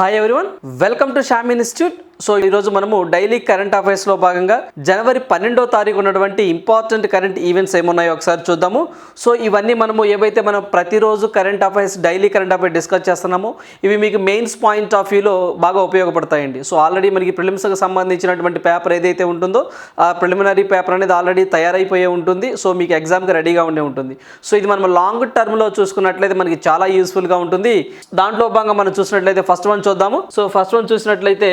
Hi everyone, welcome to Sham Institute. So ఈరోజు మనము daily current అఫైర్స్లో భాగంగా జనవరి పన్నెండో తారీఖు ఉన్నటువంటి ఇంపార్టెంట్ కరెంట్ ఈవెంట్స్ ఏమున్నాయో ఒకసారి చూద్దాము. సో ఇవన్నీ మనము ఏవైతే మనం ప్రతిరోజు current affairs daily current affairs discuss చేస్తున్నామో ఇవి మీకు మెయిన్స్ పాయింట్ ఆఫ్ వ్యూలో బాగా ఉపయోగపడతాయండి. సో ఆల్రెడీ మనకి ప్రిలిమ్స్కి సంబంధించినటువంటి పేపర్ ఏదైతే ఉంటుందో ఆ ప్రిలిమినరీ పేపర్ అనేది ఆల్రెడీ తయారైపోయే ఉంటుంది. సో మీకు ఎగ్జామ్కి రెడీగా ఉండే ఉంటుంది. సో ఇది మనం లాంగ్ టర్మ్లో చూసుకున్నట్లయితే మనకి చాలా యూస్ఫుల్గా ఉంటుంది. దాంట్లో భాగంగా మనం చూసినట్లయితే ఫస్ట్ వన్ చూద్దాము. సో ఫస్ట్ వన్ చూసినట్లయితే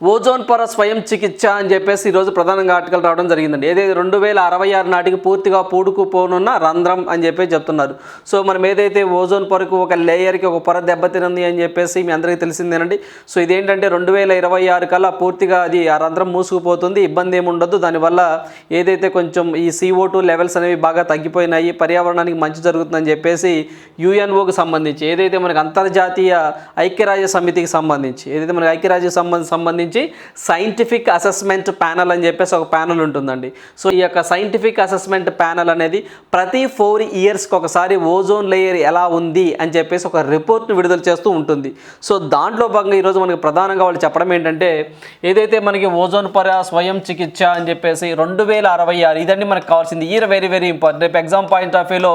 ఓజోన్ పొర స్వయం చికిత్స అని చెప్పేసి ఈరోజు ప్రధానంగా ఆర్టికల్ రావడం జరిగిందండి. ఏదైతే రెండు వేల అరవై ఆరు నాటికి పూర్తిగా పూడుకుపోనున్న రంధ్రం అని చెప్పి చెప్తున్నారు. సో మనం ఏదైతే ఓజోన్ పొరకు ఒక లేయర్కి ఒక పొర దెబ్బతినంది అని చెప్పేసి మీ అందరికీ తెలిసిందేనండి. సో ఇదేంటంటే రెండు వేల ఇరవై ఆరు కల్లా పూర్తిగా అది ఆ రంధ్రం మూసుకుపోతుంది ఇబ్బంది ఏమి ఉండదు. దానివల్ల ఏదైతే కొంచెం ఈ సిఓ టూ లెవెల్స్ అనేవి బాగా తగ్గిపోయినాయి పర్యావరణానికి మంచి జరుగుతుందని చెప్పేసి యుఎన్ఓకి సంబంధించి ఏదైతే మనకి అంతర్జాతీయ ఐక్యరాజ్య సమితికి సంబంధించి ఏదైతే మనకి ఐక్యరాజ్య సంబంధించి సంబంధించి సైంటిఫిక్ అసెస్మెంట్ ప్యానల్ అని చెప్పేసి ఒక ప్యానల్ ఉంటుందండి. సో ఈ యొక్క సైంటిఫిక్ అసెస్మెంట్ ప్యానల్ అనేది ప్రతి ఫోర్ ఇయర్స్కి ఒకసారి ఓజోన్ లేయర్ ఎలా ఉంది అని చెప్పేసి ఒక రిపోర్ట్ను విడుదల చేస్తూ ఉంటుంది. సో దాంట్లో భాగంగా ఈరోజు మనకి ప్రధానంగా వాళ్ళు చెప్పడం ఏంటంటే ఏదైతే మనకి ఓజోన్ పర స్వయం చికిత్స అని చెప్పేసి రెండు వేల అరవై ఆరు ఇదండి మనకు కావాల్సింది. ఇయర్ వెరీ వెరీ ఇంపార్టెంట్ రేపు ఎగ్జామ్ పాయింట్ ఆఫ్ వ్యూలో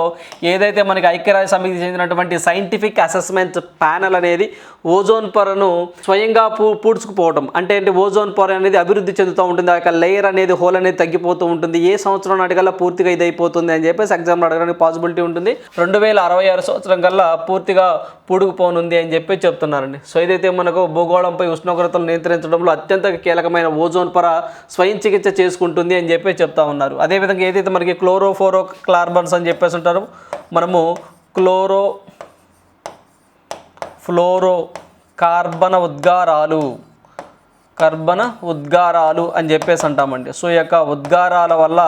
ఏదైతే మనకి ఐక్యరాజ్య సమితికి చెందినటువంటి సైంటిఫిక్ అసెస్మెంట్ ప్యానల్ అనేది ఓజోన్ పొరను స్వయంగా పూ పూడ్చుకుపోవడం అంటే ఏంటి? ఓజోన్ పొర అనేది అభివృద్ధి చెందుతూ ఉంటుంది. ఆ యొక్క లేయర్ అనేది హోల్ అనేది తగ్గిపోతూ ఉంటుంది. ఏ సంవత్సరం నాటికల్లా పూర్తిగా ఇది అయిపోతుంది అని చెప్పేసి ఎగ్జామ్లో అడగడానికి పాసిబిలిటీ ఉంటుంది. రెండు వేల అరవై ఆరు సంవత్సరం కల్లా పూర్తిగా పూడుకుపోనుంది అని చెప్పి చెప్తున్నారండి. సో ఏదైతే మనకు భూగోళంపై ఉష్ణోగ్రతలు నియంత్రించడంలో అత్యంత కీలకమైన ఓజోన్ పొర స్వయం చికిత్స చేసుకుంటుంది అని చెప్పి చెప్తా ఉన్నారు. అదేవిధంగా ఏదైతే మనకి క్లోరోఫోరో క్లార్బన్స్ అని చెప్పేసి ఉంటారో మనము క్లోరో ఫ్లోరో కార్బన ఉద్గారాలు. కర్బన ఉద్గారాలు అని చెప్పేసి అంటామండి. సో ఈ యొక్క ఉద్గారాల వల్ల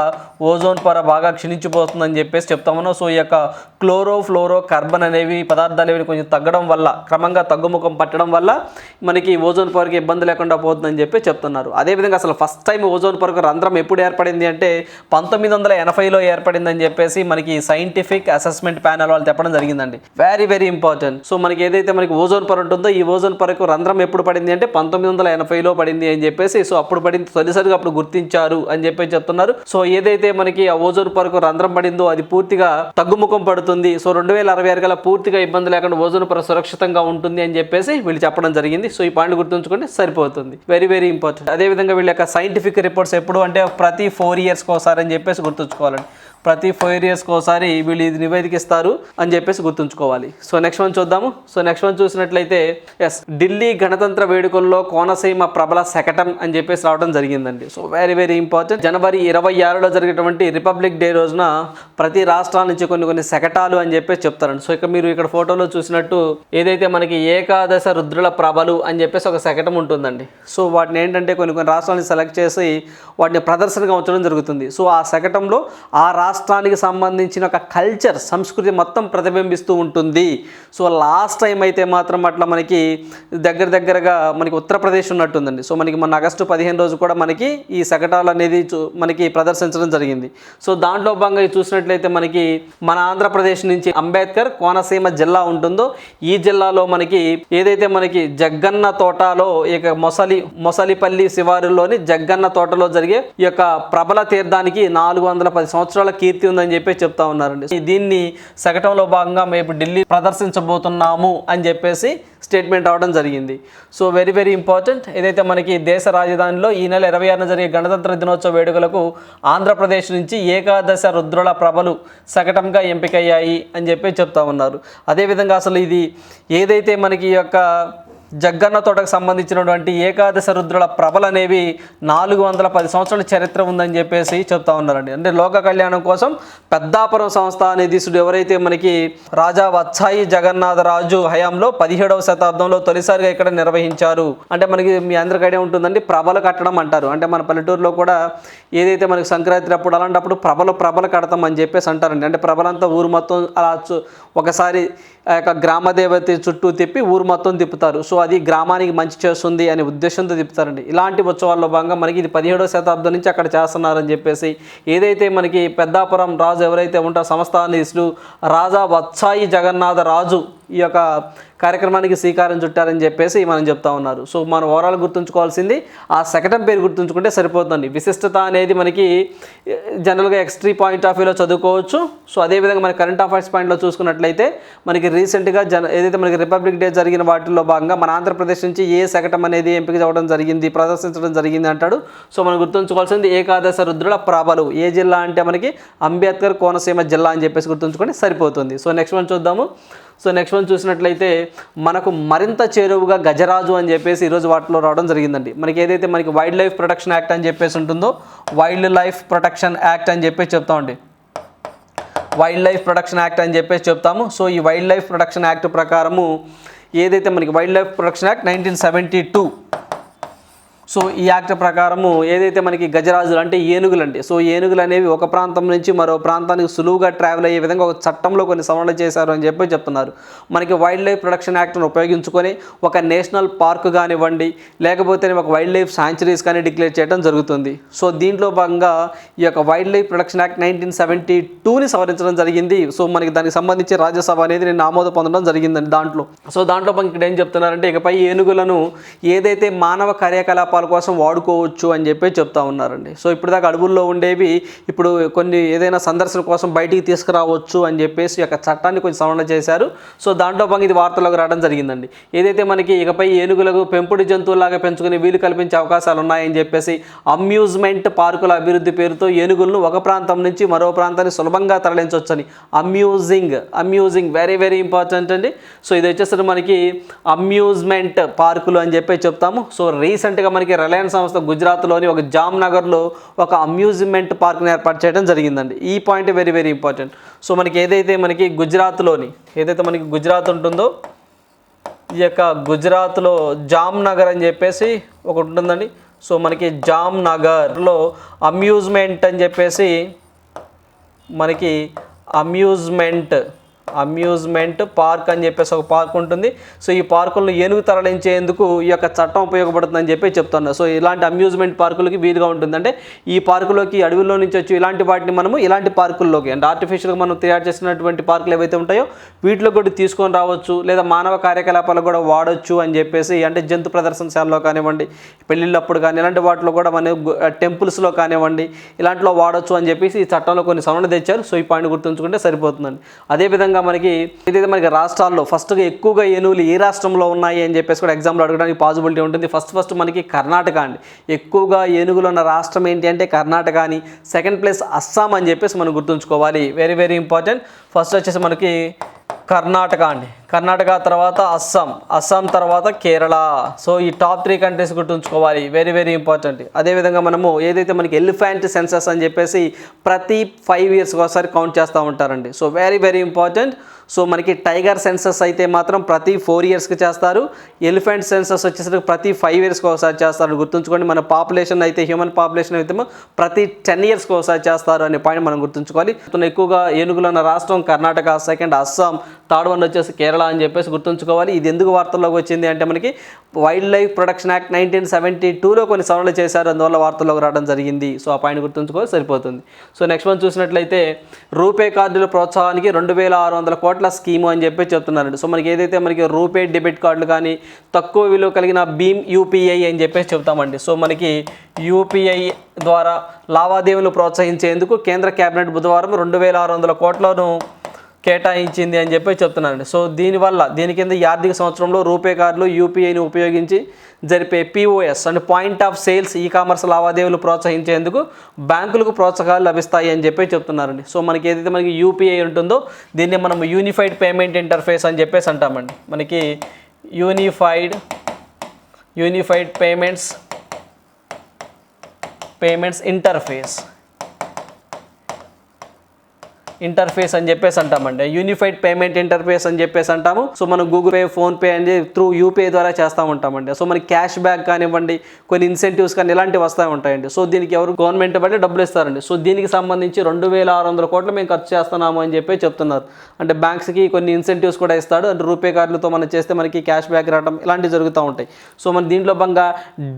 ఓజోన్ పొర బాగా క్షీణించిపోతుందని చెప్పేసి చెప్తామను. సో ఈ యొక్క క్లోరో ఫ్లోరో కార్బన్ అనేవి పదార్థాలు అనేవి కొంచెం తగ్గడం వల్ల క్రమంగా తగ్గుముఖం పట్టడం వల్ల మనకి ఓజోన్ పొరకి ఇబ్బంది లేకుండా పోతుందని చెప్పి చెప్తున్నారు. అదేవిధంగా అసలు ఫస్ట్ టైం ఓజోన్ పొరకు రంధ్రం ఎప్పుడు ఏర్పడింది అంటే పంతొమ్మిది వందల ఎనభైలో ఏర్పడిందని చెప్పేసి మనకి సైంటిఫిక్ అసెస్మెంట్ ప్యానల్ వాళ్ళు చెప్పడం జరిగిందండి. Very very important. సో మనకి ఏదైతే మనకి ఓజోన్ పొర ఉంటుందో ఈ ఓజోన్ పొరకు రంధ్రం ఎప్పుడు పడింది అంటే పంతొమ్మిది వందల ఎనభైలో పడింది అని చెప్పేసి సో అప్పుడు పడింది తొలిసారిగా అప్పుడు గుర్తించారు అని చెప్పి చెప్తున్నారు. సో ఏదైతే మనకి ఆ ఓజోన్ పొరకు రంధ్రం పడిందో అది పూర్తిగా తగ్గుముఖం పడుతుంది. సో రెండు వేల అరవై ఆరు గల పూర్తిగా ఇబ్బంది లేకుండా ఓజోన్ పొర సురక్షితంగా ఉంటుంది అని చెప్పేసి వీళ్ళు చెప్పడం జరిగింది. సో ఈ పాయింట్ గుర్తుంచుకుంటే సరిపోతుంది. వెరీ వెరీ ఇంపార్టెంట్ అదేవిధంగా వీళ్ళ యొక్క సైంటిఫిక్ రిపోర్ట్స్ ఎప్పుడు అంటే ప్రతి ఫోర్ ఇయర్స్కి ఒకసారి అని చెప్పేసి గుర్తుంచుకోవాలండి. ప్రతి ఫోర్ ఇయర్స్కి ఒకసారి వీళ్ళు ఇది నివేదికిస్తారు అని చెప్పేసి గుర్తుంచుకోవాలి. సో నెక్స్ట్ వన్ చూద్దాము. సో నెక్స్ట్ వన్ చూసినట్లయితే ఎస్ ఢిల్లీ గణతంత్ర వేడుకల్లో కోనసీమ ప్రబల శకటం అని చెప్పేసి రావడం జరిగిందండి. సో వెరీ వెరీ ఇంపార్టెంట్ జనవరి ఇరవై ఆరులో జరిగేటువంటి రిపబ్లిక్ డే రోజున ప్రతి రాష్ట్రాల నుంచి కొన్ని కొన్ని శకటాలు అని చెప్పేసి చెప్తారండి. సో ఇక మీరు ఇక్కడ ఫోటోలో చూసినట్టు ఏదైతే మనకి ఏకాదశ రుద్రుల ప్రభలు అని చెప్పేసి ఒక శకటం ఉంటుందండి. సో వాటిని ఏంటంటే కొన్ని కొన్ని రాష్ట్రాలను సెలెక్ట్ చేసి వాటిని ప్రదర్శనగా ఉంచడం జరుగుతుంది. సో ఆ శకటంలో ఆ రాష్ట్రానికి సంబంధించిన ఒక కల్చర్ సంస్కృతి మొత్తం ప్రతిబింబిస్తూ ఉంటుంది. సో లాస్ట్ టైం అయితే మాత్రం అట్లా మనకి దగ్గర దగ్గరగా మనకి ఉత్తరప్రదేశ్ ఉన్నట్టుందండి. సో మనకి మన ఆగస్టు పదిహేను రోజు కూడా మనకి ఈ శకటాలు అనేది చూ- మనకి ప్రదర్శించడం జరిగింది. సో దాంట్లో భాగంగా చూసినట్లయితే మనకి మన ఆంధ్రప్రదేశ్ నుంచి అంబేద్కర్ కోనసీమ జిల్లా ఉంటుందో ఈ జిల్లాలో మనకి ఏదైతే మనకి జగ్గన్న తోటలో ఈ యొక్క మొసలి మొసలిపల్లి శివారులోని జగ్గన్న తోటలో జరిగే ఈ యొక్క ప్రబల తీర్థానికి నాలుగు వందల పది సంవత్సరాల కీర్తి ఉందని చెప్పి చెప్తా ఉన్నారండి. దీన్ని శకటంలో భాగంగా మేము ఢిల్లీ ప్రదర్శించబోతున్నాము అని చెప్పేసి స్టేట్మెంట్ అవడం జరిగింది. So very very important. ఏదైతే మనకి దేశ రాజధానిలో ఈ నెల ఇరవై ఆరున జరిగే గణతంత్ర దినోత్సవ వేడుకలకు ఆంధ్రప్రదేశ్ నుంచి ఏకాదశ రుద్రుల ప్రభలు శకటంగా ఎంపికయ్యాయి అని చెప్పి చెప్తా ఉన్నారు. అదేవిధంగా అసలు ఇది ఏదైతే మనకి ఈ యొక్క జగ్గన్న తోటకు సంబంధించినటువంటి ఏకాదశ రుద్రుల ప్రభలు అనేవి నాలుగు వందల పది సంవత్సరాల చరిత్ర ఉందని చెప్పేసి చెప్తా ఉన్నారండి. అంటే లోక కళ్యాణం కోసం పెద్దాపురం సంస్థ నిధీసుడు ఎవరైతే మనకి రాజా వత్సాయి జగన్నాథరాజు హయాంలో పదిహేడవ శతాబ్దంలో తొలిసారిగా ఇక్కడ నిర్వహించారు. అంటే మనకి మీ అందరికీ ఐడియా ఉంటుందండి ప్రభలు కట్టడం అంటారు. అంటే మన పల్లెటూరులో కూడా ఏదైతే మనకి సంక్రాంతి అప్పుడు అలాంటప్పుడు ప్రభలు ప్రభలు కడతాం అని చెప్పేసి అంటారండి. అంటే ప్రభలంతా ఊరు మొత్తం అలా ఒకసారి ఆ యొక్క గ్రామ దేవత చుట్టూ తిప్పి ఊరు మొత్తం తిప్పుతారు. సో అది గ్రామానికి మంచి చేస్తుంది అనే ఉద్దేశంతో తిప్పుతారండి. ఇలాంటి ఉత్సవాల్లో భాగంగా మనకి ఇది పదిహేడో శతాబ్దం నుంచి అక్కడ చేస్తున్నారని చెప్పేసి ఏదైతే మనకి పెద్దాపురం రాజు ఎవరైతే ఉంటారో సంస్థానీసులు రాజా వత్సాయి జగన్నాథ రాజు ఈ యొక్క కార్యక్రమానికి శ్రీకారం చుట్టారని చెప్పేసి మనం చెప్తా ఉన్నారు. సో మనం ఓవరాల్ గుర్తుంచుకోవాల్సింది ఆ శకటం పేరు గుర్తుంచుకుంటే సరిపోతుంది. విశిష్టత అనేది మనకి జనరల్గా ఎక్స్ట్రీ పాయింట్ ఆఫ్ వ్యూలో చదువుకోవచ్చు. సో అదేవిధంగా మన కరెంట్ అఫైర్స్ పాయింట్లో చూసుకున్నట్లయితే మనకి రీసెంట్గా జన ఏదైతే మనకి రిపబ్లిక్ డే జరిగిన వాటిల్లో భాగంగా మన ఆంధ్రప్రదేశ్ నుంచి ఏ శకటం అనేది ఎంపిక అవ్వడం జరిగింది ప్రదర్శించడం జరిగింది అంటాడు. సో మనం గుర్తుంచుకోవాల్సింది ఏకాదశ రుద్రుల ప్రాబలు ఏ జిల్లా అంటే మనకి అంబేద్కర్ కోనసీమ జిల్లా అని చెప్పేసి గుర్తుంచుకుంటే సరిపోతుంది. సో నెక్స్ట్ మనం చూద్దాము. సో నెక్స్ట్ వన్ చూసినట్లయితే మనకు మరింత చేరువుగా గజరాజు అని చెప్పేసి ఈరోజు వాటిలో రావడం జరిగిందండి. మనకి ఏదైతే మనకి వైల్డ్ లైఫ్ ప్రొటెక్షన్ యాక్ట్ అని చెప్పేసి ఉంటుందో వైల్డ్ లైఫ్ ప్రొటెక్షన్ యాక్ట్ అని చెప్పేసి చెప్తామండి. వైల్డ్ లైఫ్ ప్రొటెక్షన్ యాక్ట్ అని చెప్పేసి చెప్తాము. సో ఈ వైల్డ్ లైఫ్ ప్రొటెక్షన్ యాక్ట్ ప్రకారము ఏదైతే మనకి wildlife protection act nineteen seventy two so ఈ యాక్ట్ ప్రకారము ఏదైతే మనకి గజరాజులు అంటే ఏనుగులు అంటే సో ఏనుగులు అనేవి ఒక ప్రాంతం నుంచి మరో ప్రాంతానికి సులువుగా ట్రావెల్ అయ్యే విధంగా ఒక చట్టంలో కొన్ని సవరణలు చేశారు అని చెప్పి చెప్తున్నారు. మనకి వైల్డ్ లైఫ్ ప్రొటెక్షన్ యాక్ట్ను ఉపయోగించుకొని ఒక నేషనల్ పార్క్ కానివ్వండి లేకపోతే ఒక వైల్డ్ లైఫ్ శాంచురీస్ కానీ డిక్లేర్ చేయడం జరుగుతుంది. సో దీంట్లో భాగంగా ఈ యొక్క wildlife protection act nineteen seventy టూని సవరించడం జరిగింది. సో మనకి దానికి సంబంధించి రాజ్యసభ అనేది నేను ఆమోద పొందడం జరిగిందండి దాంట్లో. సో దాంట్లో మనకి ఇక్కడ ఏం చెప్తున్నారంటే ఇకపై ఏనుగులను ఏదైతే మానవ కార్యకలాపాలు కోసం వాడుకోవచ్చు అని చెప్పి చెప్తా ఉన్నారండి. సో ఇప్పుడు దాకా అడవుల్లో ఉండేవి ఇప్పుడు కొన్ని ఏదైనా సందర్శన కోసం బయటికి తీసుకురావచ్చు అని చెప్పేసి యొక్క చట్టాన్ని కొంచెం సవరణ చేశారు. సో దాంట్లో భాగంగా ఇది వార్తలకు రావడం జరిగిందండి. ఏదైతే మనకి ఇకపై ఏనుగులకు పెంపుడు జంతువులాగా పెంచుకునే వీలు కల్పించే అవకాశాలు ఉన్నాయని చెప్పేసి అమ్యూజ్మెంట్ పార్కుల అభివృద్ధి పేరుతో ఏనుగులను ఒక ప్రాంతం నుంచి మరో ప్రాంతాన్ని సులభంగా తరలించవచ్చని amusing amusing very very important అండి. సో ఇది వచ్చేసరికి మనకి అమ్యూజ్మెంట్ పార్కులు అని చెప్పి చెప్తాము. సో రీసెంట్గా మనకి రిలయన్స్ సంస్థ గుజరాత్లోని ఒక జామ్నగర్లో ఒక అమ్యూజ్మెంట్ పార్క్ని ఏర్పాటు చేయడం జరిగిందండి. ఈ point very very important. So మనకి ఏదైతే మనకి గుజరాత్లోని ఏదైతే మనకి గుజరాత్ ఉంటుందో ఈ యొక్క గుజరాత్లో జామ్నగర్ అని చెప్పేసి ఒకటి ఉంటుందండి. సో మనకి జామ్నగర్లో అమ్యూజ్మెంట్ అని చెప్పేసి మనకి అమ్యూజ్మెంట్ అమ్యూజ్మెంట్ పార్క్ అని చెప్పేసి ఒక పార్క్ ఉంటుంది. సో ఈ పార్కుల్లో ఏనుగు తరలించేందుకు ఈ యొక్క చట్టం ఉపయోగపడుతుందని చెప్పి చెప్తున్నారు సో ఇలాంటి అమ్యూజ్మెంట్ పార్కులకి వీలుగా ఉంటుంది. అంటే ఈ పార్కులోకి అడవిలో నుంచి వచ్చి ఇలాంటి వాటిని మనము ఇలాంటి పార్కుల్లోకి అంటే ఆర్టిఫిషియల్గా మనం తయారు చేసినటువంటి పార్కులు ఏవైతే ఉంటాయో వీటిలో కూడా తీసుకొని రావచ్చు. లేదా మానవ కార్యకలాపాలు కూడా వాడచ్చు అని చెప్పేసి అంటే జంతు ప్రదర్శనశాలలో కానివ్వండి పెళ్ళిళ్ళప్పుడు కానీ ఇలాంటి వాటిలో కూడా మన టెంపుల్స్లో కానివ్వండి ఇలాంటిలో వాడచ్చు అని చెప్పేసి ఈ చట్టంలో కొన్ని సవరణ తెచ్చారు. సో ఈ పాయింట్ గుర్తుంచుకుంటే సరిపోతుందండి. అదేవిధంగా మనకి ఏదైతే మనకి రాష్ట్రాల్లో ఫస్ట్గా ఎక్కువగా ఏనుగులు ఏ రాష్ట్రంలో ఉన్నాయి అని చెప్పేసి కూడా ఎగ్జామ్లో అడగడానికి పాసిబిలిటీ ఉంటుంది. ఫస్ట్ ఫస్ట్ మనకి కర్ణాటక అండి. ఎక్కువగా ఏనుగులు ఉన్న రాష్ట్రం ఏంటి అంటే కర్ణాటక అని సెకండ్ ప్లేస్ అస్సాం అని చెప్పేసి మనం గుర్తుంచుకోవాలి. వెరీ వెరీ ఇంపార్టెంట్ ఫస్ట్ వచ్చేసి మనకి కర్ణాటక అండి. కర్ణాటక తర్వాత అస్సాం. అస్సాం తర్వాత కేరళ. సో ఈ టాప్ త్రీ కంట్రీస్ గుర్తుంచుకోవాలి. వెరీ వెరీ ఇంపార్టెంట్ అదేవిధంగా మనము ఏదైతే మనకి ఎలిఫెంట్ సెన్సస్ అని చెప్పేసి ప్రతి ఫైవ్ ఇయర్స్కి ఒకసారి కౌంట్ చేస్తూ ఉంటారండి. So very very important so మనకి టైగర్ సెన్సస్ అయితే మాత్రం ప్రతి ఫోర్ ఇయర్స్కి చేస్తారు. ఎలిఫెంట్ సెన్సస్ వచ్చేసరికి ప్రతి ఫైవ్ ఇయర్స్కి ఒకసారి చేస్తారు. గుర్తుంచుకోండి మన పాపులేషన్ అయితే హ్యూమన్ పాపులేషన్ అయితే ప్రతి టెన్ ఇయర్స్కి ఒకసారి చేస్తారు అనే పాయింట్ మనం గుర్తుంచుకోవాలి. ఎక్కువగా ఏనుగులు ఉన్న రాష్ట్రం Karnataka second Assam third one వచ్చేసి కేరళ అని చెప్పేసి గుర్తుంచుకోవాలి. ఇది ఎందుకు వార్తల్లోకి వచ్చింది అంటే మనకి wildlife production act nineteen seventy టూలో కొన్ని సవరణలు చేశారు. అందువల్ల వార్తల్లోకి రావడం జరిగింది. సో ఆ పాయింట్ గుర్తుంచుకోవాలి సరిపోతుంది. సో నెక్స్ట్ వన్ చూసినట్లయితే రూపే కార్డుల ప్రోత్సాహానికి రెండు వేల ఆరు వందల కోట్ల స్కీము అని చెప్పి చెప్తున్నారండి. సో మనకి ఏదైతే మనకి రూపే డెబిట్ కార్డులు కానీ తక్కువ విలువ కలిగిన భీమ్ యూపీఐ అని చెప్పేసి చెప్తామండి. సో మనకి యూపీఐ ద్వారా లావాదేవీలు ప్రోత్సహించేందుకు కేంద్ర కేబినెట్ బుధవారం రెండు వేల ఆరు వందల కోట్లను కేటాయించింది అని చెప్పి చెప్తున్నానండి సో దీనివల్ల దీని కింద ఈ ఆర్థిక సంవత్సరంలో రూపే కార్డులు యూపీఐని ఉపయోగించి జరిపే పిఓఎస్ అంటే point of sales e commerce లావాదేవీలు ప్రోత్సహించేందుకు బ్యాంకులకు ప్రోత్సాహాలు లభిస్తాయి అని చెప్పి చెప్తున్నారండి. సో మనకి ఏదైతే మనకి యూపీఐ ఉంటుందో దీన్ని మనం యూనిఫైడ్ పేమెంట్ ఇంటర్ఫేస్ అని చెప్పేసి అంటామండి. మనకి unified unified payments payments interface. Interface అని చెప్పేసి అంటామండి. యూనిఫైడ్ పేమెంట్ ఇంటర్ఫేస్ అని చెప్పేసి అంటాము. సో మనం గూగుల్ పే ఫోన్ పే అని త్రూ యూపీఐ ద్వారా చేస్తూ ఉంటామండి. సో మనకి క్యాష్ బ్యాక్ కానివ్వండి కొన్ని ఇన్సెంటివ్స్ కానీ ఇలాంటివి వస్తూ ఉంటాయండి. సో దీనికి ఎవరు గవర్నమెంట్ బట్టి డబ్బులు ఇస్తారండి. సో దీనికి సంబంధించి రెండు వేల ఆరు వందల కోట్లు మేము ఖర్చు చేస్తున్నాము అని చెప్పి చెప్తున్నారు. అంటే బ్యాంక్స్కి కొన్ని ఇన్సెంటివ్స్ కూడా ఇస్తాడు. అంటే రూపే కార్డులతో మనం చేస్తే మనకి క్యాష్ బ్యాక్ రావడం ఇలాంటివి జరుగుతూ ఉంటాయి. సో మన దీంట్లో భాగంగా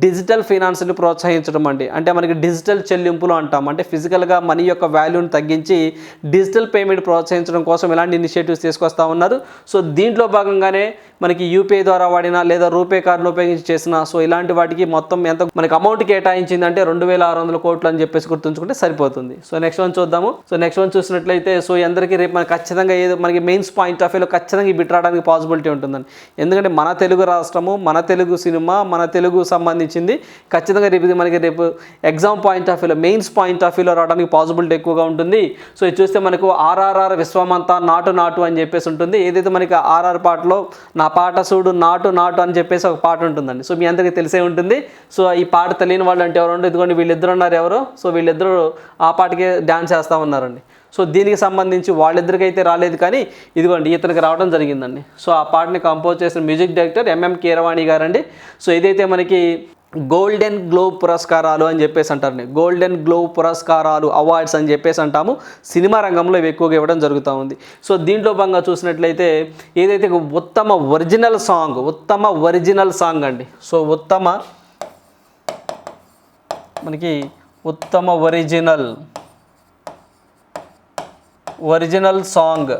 డిజిటల్ ఫినాన్స్ని ప్రోత్సహించడం అండి. అంటే మనకి డిజిటల్ చెల్లింపులు అంటాం అంటే ఫిజికల్గా మనీ యొక్క వాల్యూని తగ్గించి డిజిటల్ డిజిటల్ పేమెంట్ ప్రోత్సహించడం కోసం ఎలాంటి ఇనిషియేటివ్స్ తీసుకొస్తా ఉన్నారు? సో దీంట్లో భాగంగానే మనకి యూపీఐ ద్వారా వాడిన లేదా రూపే కార్డును ఉపయోగించి చేసిన సో ఇలాంటి వాటికి మొత్తం ఎంత మనకి అమౌంట్ కేటాయించిందంటే రెండు వేల ఆరు వందల కోట్లు అని చెప్పేసి గుర్తుంచుకుంటే సరిపోతుంది. సో నెక్స్ట్ వన్ చూద్దాము. సో నెక్స్ట్ వన్ చూసినట్లయితే సో అందరికీ రేపు మనకి ఖచ్చితంగా ఏదో మనకి మెయిన్స్ పాయింట్ ఆఫ్ వ్యూలో ఖచ్చితంగా ఈ బిట్ రావడానికి పాసిబిలిటీ ఉంటుందని ఎందుకంటే మన తెలుగు రాష్ట్రము మన తెలుగు సినిమా మన తెలుగు సంబంధించింది ఖచ్చితంగా రేపు ఇది మనకి రేపు ఎగ్జామ్ పాయింట్ ఆఫ్ వ్యూలో మెయిన్స్ పాయింట్ ఆఫ్ వ్యూలో రావడానికి పాసిబిలిటీ ఎక్కువగా ఉంటుంది. సో ఇది చూస్తే మనకు ఆర్ఆర్ఆర్ విశ్వమంతా నాటు నాటు అని చెప్పేసి ఉంటుంది. ఏదైతే మనకి ఆర్ఆర్ పాటలో నా పాట చూడు నాటు నాటు అని చెప్పేసి ఒక పాట ఉంటుందండి. సో మీ అందరికీ తెలిసే ఉంటుంది. సో ఈ పాట తెలియని వాళ్ళు అంటే ఎవరు ఇదిగోండి వీళ్ళిద్దరు ఉన్నారు ఎవరు? సో వీళ్ళిద్దరు ఆ పాటకే డ్యాన్స్ చేస్తూ ఉన్నారండి. సో దీనికి సంబంధించి వాళ్ళిద్దరికైతే రాలేదు కానీ ఇదిగోండి ఇతనికి రావడం జరిగిందండి. సో ఆ పాటని కంపోజ్ చేసిన మ్యూజిక్ డైరెక్టర్ ఎంఎం కీరవాణి గారండి. సో ఇదైతే మనకి గోల్డెన్ గ్లోబ్ పురస్కారాలు అని చెప్పేసి అంటారండి గోల్డెన్ గ్లోబ్ పురస్కారాలు అవార్డ్స్ అని చెప్పేసి అంటాము. సినిమా రంగంలో ఇవి ఎక్కువగా ఇవ్వడం జరుగుతూ ఉంది. సో దీంట్లో భాగంగా చూసినట్లయితే ఏదైతే ఉత్తమ ఒరిజినల్ సాంగ్ ఉత్తమ ఒరిజినల్ సాంగ్ అండి. సో ఉత్తమ మనకి ఉత్తమ original original song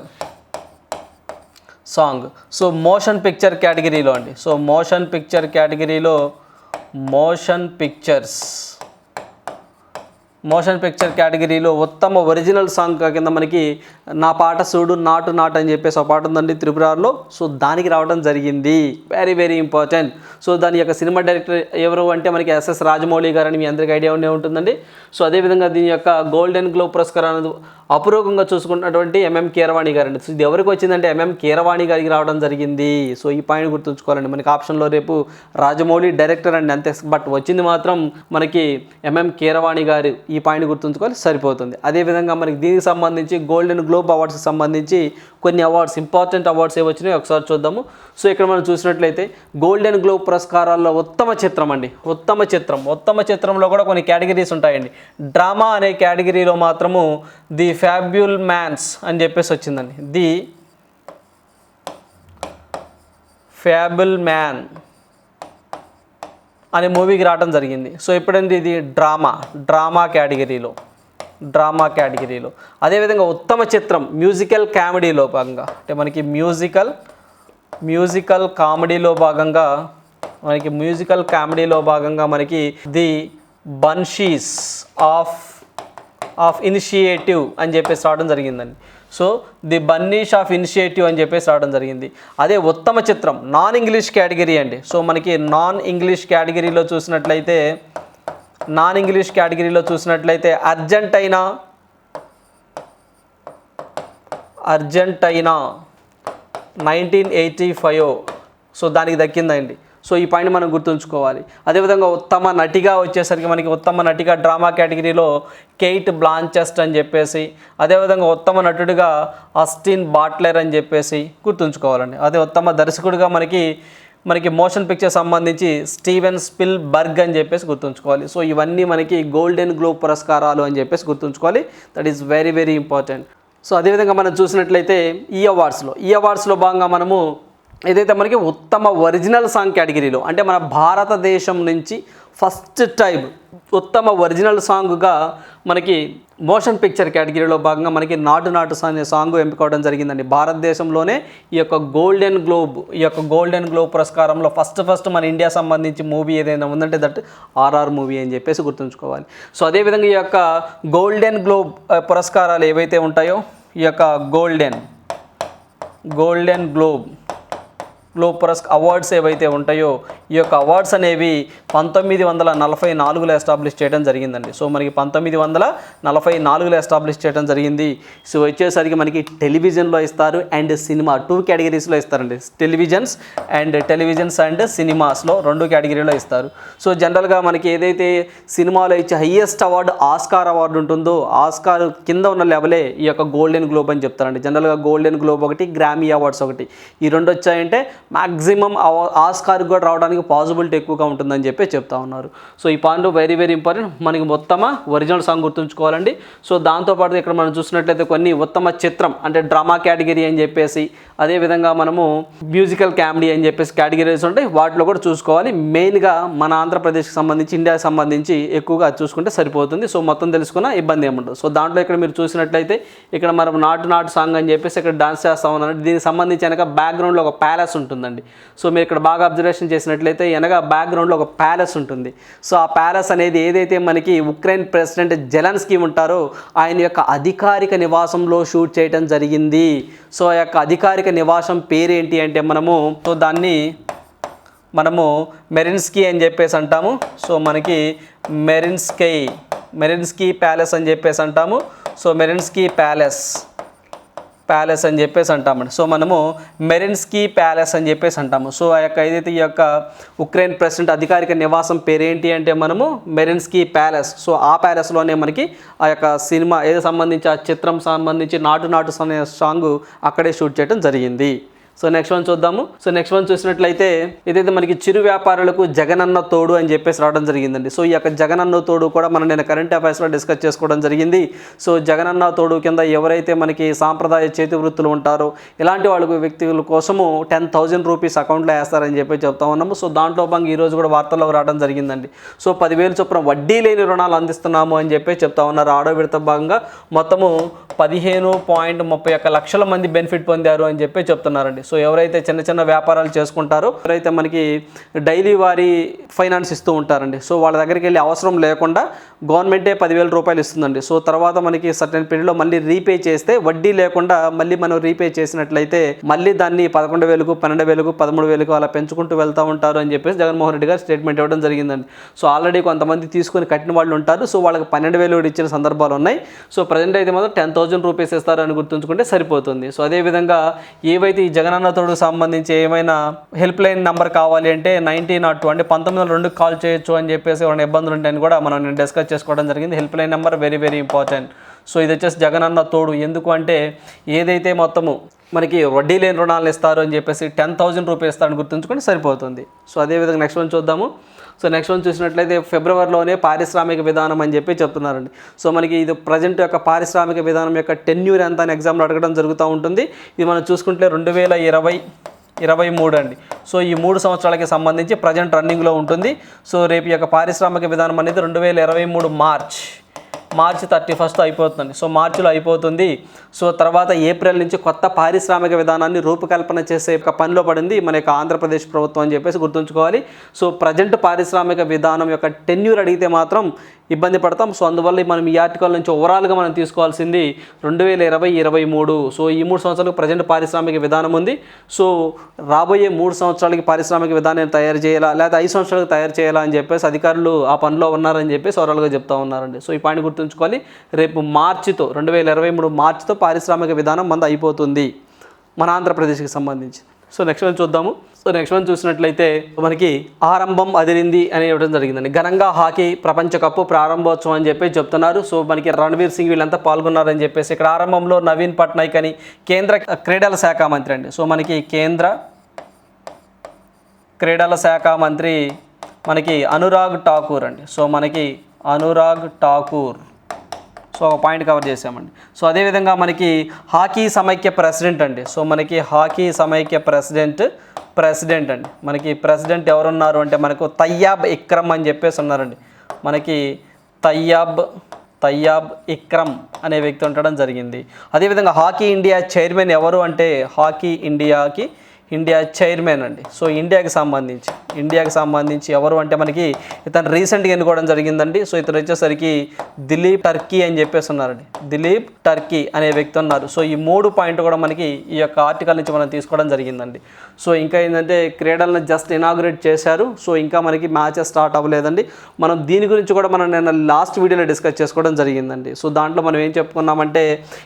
song. So motion picture కేటగిరీలో అండి. సో మోషన్ పిక్చర్ కేటగిరీలో మోషన్ పిక్చర్స్ మోషన్ పిక్చర్ కేటగిరీలో ఉత్తమ ఒరిజినల్ సాంగ్ కింద మనకి నా పాట చూడు నాటు నాటు అని చెప్పేసి ఒక పాట ఉందండి త్రిపురాలో సో దానికి రావడం జరిగింది. వెరీ వెరీ ఇంపార్టెంట్ సో దాని యొక్క సినిమా డైరెక్టర్ ఎవరు అంటే మనకి ఎస్ఎస్ రాజమౌళి గారు అని మీ అందరికీ ఐడియా ఉండే ఉంటుందండి. సో అదేవిధంగా దీని యొక్క గోల్డెన్ గ్లోబ్ పురస్కారాన్ని అపురూపంగా చూసుకున్నటువంటి ఎంఎం కీరవాణి గారండి. సో ఇది ఎవరికి వచ్చిందంటే ఎంఎం కీరవాణి గారికి రావడం జరిగింది. సో ఈ పాయింట్ గుర్తుంచుకోవాలండి. మనకి ఆప్షన్లో రేపు రాజమౌళి డైరెక్టర్ అండి అంతే. బట్ వచ్చింది మాత్రం మనకి ఎంఎం కీరవాణి గారు ఈ ఈ పాయింట్ గుర్తుంచుకోవాలి సరిపోతుంది. అదేవిధంగా మనకి దీనికి సంబంధించి గోల్డెన్ గ్లోబ్ అవార్డ్స్కి సంబంధించి కొన్ని అవార్డ్స్ ఇంపార్టెంట్ అవార్డ్స్ ఏ వచ్చినాయి ఒకసారి చూద్దాము. సో ఇక్కడ మనం చూసినట్లయితే గోల్డెన్ గ్లోబ్ పురస్కారాల్లో ఉత్తమ చిత్రం అండి. ఉత్తమ చిత్రం. ఉత్తమ చిత్రంలో కూడా కొన్ని కేటగిరీస్ ఉంటాయండి. డ్రామా అనే కేటగిరీలో మాత్రము ది ఫ్యాబ్యుల్ మ్యాన్స్ అని చెప్పేసి వచ్చిందండి. ది ఫ్యాబుల్ మ్యాన్ అనే మూవీకి రావడం జరిగింది. సో ఎప్పుడైంది ఇది? డ్రామా. డ్రామా కేటగిరీలో. డ్రామా కేటగిరీలో. అదేవిధంగా ఉత్తమ చిత్రం మ్యూజికల్ కామెడీలో భాగంగా. అంటే మనకి మ్యూజికల్ మ్యూజికల్ కామెడీలో భాగంగా మనకి మ్యూజికల్ కామెడీలో భాగంగా మనకి the Banshees of of initiative అని చెప్పేసి రావడం జరిగిందండి. So the Banshees of initiative అని చెప్పేసి రావడం జరిగింది. అదే ఉత్తమ చిత్రం నాన్ ఇంగ్లీష్ కేటగిరీ అండి. సో మనకి నాన్ ఇంగ్లీష్ కేటగిరీలో చూసినట్లయితే నాన్ ఇంగ్లీష్ కేటగిరీలో చూసినట్లయితే Argentina Argentina nineteen eighty five. So దానికి దక్కిందండి. సో ఈ పాయింట్ మనం గుర్తుంచుకోవాలి. అదేవిధంగా ఉత్తమ నటిగా వచ్చేసరికి మనకి ఉత్తమ నటిగా డ్రామా కేటగిరీలో కెయిట్ బ్లాంచెస్ట్ అని చెప్పేసి అదేవిధంగా ఉత్తమ నటుడిగా అస్టిన్ బాట్లర్ అని చెప్పేసి గుర్తుంచుకోవాలండి. అదే ఉత్తమ దర్శకుడిగా మనకి మనకి మోషన్ పిక్చర్ సంబంధించి స్టీవెన్ స్పిల్ బర్గ్ అని చెప్పేసి గుర్తుంచుకోవాలి. సో ఇవన్నీ మనకి గోల్డెన్ గ్లోబ్ పురస్కారాలు అని చెప్పేసి గుర్తుంచుకోవాలి. That is very very important. So అదేవిధంగా మనం చూసినట్లయితే ఈ అవార్డ్స్లో ఈ అవార్డ్స్లో భాగంగా మనము ఏదైతే మనకి ఉత్తమ ఒరిజినల్ సాంగ్ కేటగిరీలో అంటే మన భారతదేశం నుంచి ఫస్ట్ టైం ఉత్తమ ఒరిజినల్ సాంగ్గా మనకి మోషన్ పిక్చర్ కేటగిరీలో భాగంగా మనకి నాటు నాటు అనే సాంగ్ ఎంపికవడం జరిగిందండి. భారతదేశంలోనే ఈ యొక్క గోల్డెన్ గ్లోబ్ ఈ యొక్క గోల్డెన్ గ్లోబ్ పురస్కారంలో ఫస్ట్ ఫస్ట్ మన ఇండియా సంబంధించి మూవీ ఏదైనా ఉందంటే దట్ ఆర్ఆర్ మూవీ అని చెప్పేసి గుర్తుంచుకోవాలి. సో అదేవిధంగా ఈ యొక్క గోల్డెన్ గ్లోబ్ పురస్కారాలు ఏవైతే ఉంటాయో ఈ యొక్క గోల్డెన్ గోల్డెన్ గ్లోబ్ లో పురస్క అవార్డ్స్ ఏవైతే ఉంటాయో ఈ యొక్క అవార్డ్స్ అనేవి పంతొమ్మిది వందల నలభై నాలుగులో ఎస్టాబ్లిష్ చేయడం జరిగిందండి. సో మనకి పంతొమ్మిది వందల నలభై నాలుగులో ఎస్టాబ్లిష్ చేయడం జరిగింది. సో వచ్చేసరికి మనకి టెలివిజన్లో ఇస్తారు అండ్ సినిమా టూ కేటగిరీస్లో ఇస్తారండి. టెలివిజన్స్ అండ్ టెలివిజన్స్ అండ్ సినిమాస్లో రెండు కేటగిరీలో ఇస్తారు. సో జనరల్గా మనకి ఏదైతే సినిమాలో ఇచ్చే హయ్యెస్ట్ అవార్డు ఆస్కార్ అవార్డు ఉంటుందో ఆస్కార్ కింద ఉన్న లెవెలే ఈ యొక్క గోల్డెన్ గ్లోబ్ అని చెప్తారండి. జనరల్గా గోల్డెన్ గ్లోబ్ ఒకటి గ్రామీ అవార్డ్స్ ఒకటి. ఈ రెండు వచ్చాయంటే మ్యాక్సిమం ఆస్కార్ కూడా రావడానికి రావడానికి పాసిబిలిటీ ఎక్కువగా ఉంటుందని చెప్పి చెప్తా ఉన్నారు. సో ఈ పాయింట్ వెరీ వెరీ ఇంపార్టెంట్ మనకి మొత్తమా ఒరిజినల్ సాంగ్ గుర్తుంచుకోవాలండి. సో దాంతోపాటు ఇక్కడ మనం చూసినట్లయితే కొన్ని ఉత్తమ చిత్రం అంటే డ్రామా కేటగిరీ అని చెప్పేసి అదేవిధంగా మనము మ్యూజికల్ కామెడీ అని చెప్పేసి కేటగిరీస్ ఉంటాయి. వాటిలో కూడా చూసుకోవాలి. మెయిన్గా మన ఆంధ్రప్రదేశ్కి సంబంధించి ఇండియాకి సంబంధించి ఎక్కువగా చూసుకుంటే సరిపోతుంది. సో మొత్తం తెలుసుకున్న ఇబ్బంది ఏముండదు సో దాంట్లో ఇక్కడ మీరు చూసినట్లయితే ఇక్కడ మనం నాటు నాటు సాంగ్ అని చెప్పేసి ఇక్కడ డాన్స్ చేస్తా ఉన్నాను దీనికి సంబంధించి వెనక బ్యాక్గ్రౌండ్లో ఒక ప్యాలెస్ ఉంటుందండి. సో మీరు ఇక్కడ బాగా అబ్జర్వేషన్ చేసినట్లయితే వెనక బ్యాక్గ్రౌండ్లో ఒక ప్యాలెస్ ఉంటుంది. సో ఆ ప్యాలెస్ అనేది ఏదైతే మనకి ఉక్రెయిన్ ప్రెసిడెంట్ జెలన్స్కీ ఉంటారో ఆయన యొక్క అధికారిక నివాసంలో షూట్ చేయడం జరిగింది. సో ఆ యొక్క అధికారిక నివాసం పేరేంటి అంటే మనము సో దాన్ని మనము మెరిన్స్కీ అని చెప్పేసి అంటాము. సో మనకి మెరిన్స్కై మెరిన్స్కీ ప్యాలెస్ అని చెప్పేసి అంటాము. సో మెరిన్స్కీ ప్యాలెస్ ప్యాలెస్ అని చెప్పేసి అంటామండి. సో మనము మెరిన్స్కీ ప్యాలెస్ అని చెప్పేసి అంటాము. సో ఆ యొక్క ఏదైతే ఈ యొక్క ఉక్రెయిన్ ప్రెసిడెంట్ అధికారిక నివాసం పేరేంటి అంటే మనము మెరిన్స్కీ ప్యాలెస్. సో ఆ ప్యాలెస్లోనే మనకి ఆ యొక్క సినిమా ఏదో సంబంధించి ఆ చిత్రం సంబంధించి నాటు నాటు అనే సాంగ్ అక్కడే షూట్ చేయడం జరిగింది. సో నెక్స్ట్ వన్ చూద్దాము. సో నెక్స్ట్ వన్ చూసినట్లయితే ఇదైతే మనకి చిరు వ్యాపారులకు జగనన్న తోడు అని చెప్పేసి రావడం జరిగిందండి. సో ఈ యొక్క జగనన్న తోడు కూడా మనం నేను కరెంట్ అఫైర్స్లో డిస్కస్ చేసుకోవడం జరిగింది. సో జగనన్న తోడు కింద ఎవరైతే మనకి సాంప్రదాయ చేతి వృత్తులు ఉంటారో ఇలాంటి వాళ్ళకు వ్యక్తుల కోసము టెన్ థౌజండ్ రూపీస్ అకౌంట్లో వేస్తారని చెప్పి చెప్తా ఉన్నాము. సో దాంట్లో భాగంగా ఈరోజు కూడా వార్తల్లో రావడం జరిగిందండి. సో పదివేలు చొప్పున వడ్డీ లేని రుణాలు అందిస్తున్నాము అని చెప్పి చెప్తా ఉన్నారు. ఆడో విడత భాగంగా మొత్తము పదిహేను పాయింట్ ముప్పై ఒక్క లక్షల మంది బెనిఫిట్ పొందారు అని చెప్పి చెప్తున్నారండి. సో ఎవరైతే చిన్న చిన్న వ్యాపారాలు చేసుకుంటారో ఎవరైతే మనకి డైలీ వారి ఫైనాన్స్ ఇస్తూ ఉంటారండి. సో వాళ్ళ దగ్గరికి వెళ్ళి అవసరం లేకుండా గవర్నమెంటే పదివేల రూపాయలు ఇస్తుందండి. సో తర్వాత మనకి సర్టెన్ పీరియడ్లో మళ్ళీ రీపే చేస్తే వడ్డీ లేకుండా మళ్ళీ మనం రీపే చేసినట్లయితే మళ్ళీ దాన్ని పదకొండు వేలకు పన్నెండు వేలకు పదమూడు వేలకు అలా పెంచుకుంటూ వెళ్తూ ఉంటారు అని చెప్పేసి జగన్మోహన్ రెడ్డి గారు స్టేట్మెంట్ ఇవ్వడం జరిగిందండి. సో ఆల్రెడీ కొంతమంది తీసుకొని కట్టిన వాళ్ళు ఉంటారు. సో వాళ్ళకి పన్నెండు వేలు కూడా ఇచ్చిన సందర్భాలు ఉన్నాయి. సో ప్రజెంట్ అయితే మాత్రం టెన్ థౌసండ్ రూపీస్ ఇస్తారని గుర్తుంచుకుంటే సరిపోతుంది. సో అదేవిధంగా ఏవైతే ఈ జగనన్న తోడు సంబంధించి ఏమైనా హెల్ప్ లైన్ నెంబర్ కావాలి అంటే నైన్టీ నాట్ టూ అంటే పంతొమ్మిది వందల రెండు కాల్ చేయొచ్చు అని చెప్పేసి ఏమైనా ఇబ్బందులు ఉంటాయని కూడా మనం నేను డిస్కస్ చేసుకోవడం జరిగింది. Helpline number very very important. So ఇది వచ్చేసి జగనన్న తోడు. ఎందుకు అంటే ఏదైతే మొత్తము మనకి వడ్డీ లేని రుణాలు ఇస్తారు అని చెప్పేసి టెన్ థౌజండ్ రూపీస్ ఇస్తారని గుర్తుంచుకొని సరిపోతుంది. సో అదేవిధంగా నెక్స్ట్ వన్ చూద్దాము. సో నెక్స్ట్ వన్ చూసినట్లయితే ఫిబ్రవరిలోనే పారిశ్రామిక విధానం అని చెప్పి చెప్తున్నారండి. సో మనకి ఇది ప్రజెంట్ యొక్క పారిశ్రామిక విధానం యొక్క టెన్యూర్ ఎంత అని ఎగ్జామ్లో అడగడం జరుగుతూ ఉంటుంది. ఇది మనం చూసుకుంటే రెండు వేల ఇరవై ఇరవై మూడు అండి. సో ఈ మూడు సంవత్సరాలకి సంబంధించి ప్రజెంట్ రన్నింగ్లో ఉంటుంది. సో రేపు యొక్క పారిశ్రామిక విధానం అనేది రెండు వేల ఇరవై మూడు మార్చ్. మార్చి థర్టీ ఫస్ట్ అయిపోతుంది సో మార్చిలో అయిపోతుంది. సో తర్వాత ఏప్రిల్ నుంచి కొత్త పారిశ్రామిక విధానాన్ని రూపకల్పన చేసే యొక్క పనిలో పడింది. మన యొక్క ఆంధ్రప్రదేశ్ ప్రభుత్వం అని చెప్పేసి గుర్తుంచుకోవాలి. సో ప్రజెంట్ పారిశ్రామిక విధానం యొక్క టెన్యూర్ అడిగితే మాత్రం ఇబ్బంది పడతాం. సో అందువల్ల మనం ఈ ఆర్టికల్ నుంచి ఓవరాల్గా మనం తీసుకోవాల్సింది రెండు వేల ఇరవై ఇరవై మూడు. సో ఈ మూడు సంవత్సరాలకు ప్రజెంట్ పారిశ్రామిక విధానం ఉంది. సో రాబోయే మూడు సంవత్సరాలకి పారిశ్రామిక విధానాన్ని తయారు చేయాలా లేదా ఐదు సంవత్సరాలకు తయారు చేయాలా అని చెప్పేసి అధికారులు ఆ పనిలో ఉన్నారని చెప్పేసి ఓవరాల్గా చెప్తా ఉన్నారండి. సో ఈ పాయింట్ గుర్తుంచుకోవాలి. రేపు మార్చితో రెండు వేల ఇరవై మూడు మార్చితో పారిశ్రామిక విధానం మంది అయిపోతుంది. మన ఆంధ్రప్రదేశ్కి సంబంధించి. సో నెక్స్ట్ వన్ చూద్దాము. సో నెక్స్ట్ వన్ చూసినట్లయితే మనకి ఆరంభం అదిరింది అని ఇవ్వడం జరిగిందండి. ఘనంగా హాకీ ప్రపంచ కప్పు ప్రారంభోత్సవం అని చెప్పి చెప్తున్నారు. సో మనకి రణవీర్ సింగ్ వీళ్ళంతా పాల్గొన్నారని చెప్పేసి ఇక్కడ ఆరంభంలో నవీన్ పట్నాయక్ అని కేంద్ర క్రీడల శాఖ మంత్రి అండి. సో మనకి కేంద్ర క్రీడల శాఖ మంత్రి మనకి అనురాగ్ ఠాకూర్ అండి. సో మనకి అనురాగ్ ఠాకూర్. సో ఒక పాయింట్ కవర్ చేసామండి సో అదేవిధంగా మనకి హాకీ సమైక్య ప్రెసిడెంట్ అండి. సో మనకి హాకీ సమైక్య ప్రెసిడెంట్ ప్రెసిడెంట్ అండి. మనకి ప్రెసిడెంట్ ఎవరున్నారు అంటే మనకు తయ్యాబ్ ఇక్రమ్ అని చెప్పేసి ఉన్నారండి. మనకి తయ్యాబ్ తయ్యాబ్ ఇక్రమ్ అనే వ్యక్తి ఉండడం జరిగింది. అదేవిధంగా హాకీ ఇండియా చైర్మన్ ఎవరు అంటే హాకీ ఇండియాకి ఇండియా చైర్మన్ అండి. సో ఇండియాకి సంబంధించి ఇండియాకి సంబంధించి ఎవరు అంటే మనకి ఇతను రీసెంట్గా ఎన్నుకోవడం జరిగిందండి. సో ఇతను వచ్చేసరికి దిలీప్ టర్కీ అని చెప్పేసి ఉన్నారండి. దిలీప్ టర్కీ అనే వ్యక్తి ఉన్నారు. సో ఈ మూడు పాయింట్ కూడా మనకి ఈ యొక్క ఆర్టికల్ నుంచి మనం తీసుకోవడం జరిగిందండి. సో ఇంకా ఏంటంటే క్రీడలను జస్ట్ ఇనాగ్రేట్ చేశారు. సో ఇంకా మనకి మ్యాచెస్ స్టార్ట్ అవ్వలేదండి. మనం దీని గురించి కూడా మనం నేను లాస్ట్ వీడియోలో డిస్కస్ చేసుకోవడం జరిగిందండి. సో దాంట్లో మనం ఏం చెప్పుకున్నామంటే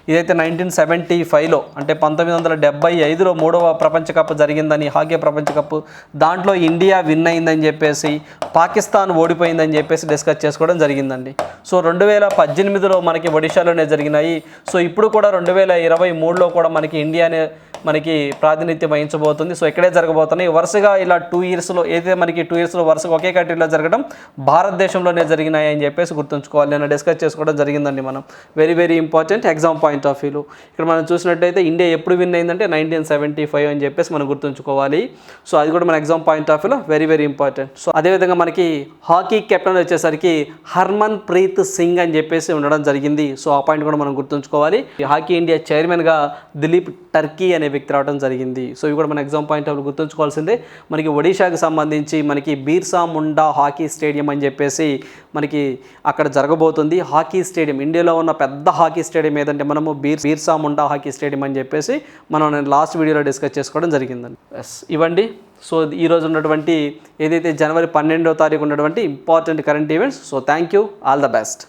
ఇదైతే నైన్టీన్ సెవెంటీ ఫైవ్లో అంటే పంతొమ్మిది వందల డెబ్బై ఐదులో మూడవ ప్రపంచ కప్ జరిగిందని హాకీ ప్రపంచ కప్ దాంట్లో ఇండియా విన్ అయిందని చెప్పేసి పాకిస్తాన్ ఓడిపోయిందని చెప్పేసి డిస్కస్ చేసుకోవడం జరిగిందండి. సో రెండు వేల పద్దెనిమిదిలో మనకి ఒడిశాలోనే జరిగినాయి. సో ఇప్పుడు కూడా రెండు వేల ఇరవై మూడులో కూడా మనకి ఇండియానే మనకి ప్రాతినిధ్యం వహించబోతుంది. సో ఇక్కడే జరగబోతున్నాయి. వరుసగా ఇలా టూ ఇయర్స్లో ఏదైతే మనకి టూ ఇయర్స్లో వరుసగా ఒకే కంట్రీలో జరగడం భారతదేశంలోనే జరిగినాయి అని చెప్పేసి గుర్తుంచుకోవాలి. నేను డిస్కస్ చేసుకోవడం జరిగిందండి మనం. Very very important exam point of వ్యూలో ఇక్కడ మనం చూసినట్టయితే ఇండియా ఎప్పుడు విన్ అయిందంటే నైన్టీన్ సెవెంటీ ఫైవ్ అని చెప్పేసి మనం గుర్తుంచుకోవాలి. సో అది కూడా మన ఎగ్జామ్ పాయింట్ ఆఫ్ వ్యూలో వెరీ వెరీ ఇంపార్టెంట్ సో అదేవిధంగా మనకి హాకీ కెప్టెన్ వచ్చేసరికి హర్మన్ ప్రీత్ సింగ్ అని చెప్పేసి ఉండడం జరిగింది. సో ఆ పాయింట్ కూడా మనం గుర్తుంచుకోవాలి. ఈ హాకీ ఇండియా చైర్మన్గా దిలీప్ టర్కీ అనే వ్యక్తి రావడం జరిగింది. సో ఇవి కూడా మన ఎగ్జామ్ పాయింట్ ఆఫ్ గుర్తుంచుకోవాల్సిందే. మనకి ఒడిషాకు సంబంధించి మనకి బీర్సా ముండా హాకీ స్టేడియం అని చెప్పేసి మనకి అక్కడ జరగబోతుంది. హాకీ స్టేడియం ఇండియాలో ఉన్న పెద్ద హాకీ స్టేడియం ఏదంటే మనము బీర్ బీర్సా ముండా హాకీ స్టేడియం అని చెప్పేసి మనం నేను లాస్ట్ వీడియోలో డిస్కస్ చేసుకోవడం జరిగిందండి. ఎస్ ఇవ్వండి. సో ఈ రోజు ఉన్నటువంటి ఏదైతే జనవరి పన్నెండో తారీఖు ఉన్నటువంటి important current events so thank you all the best.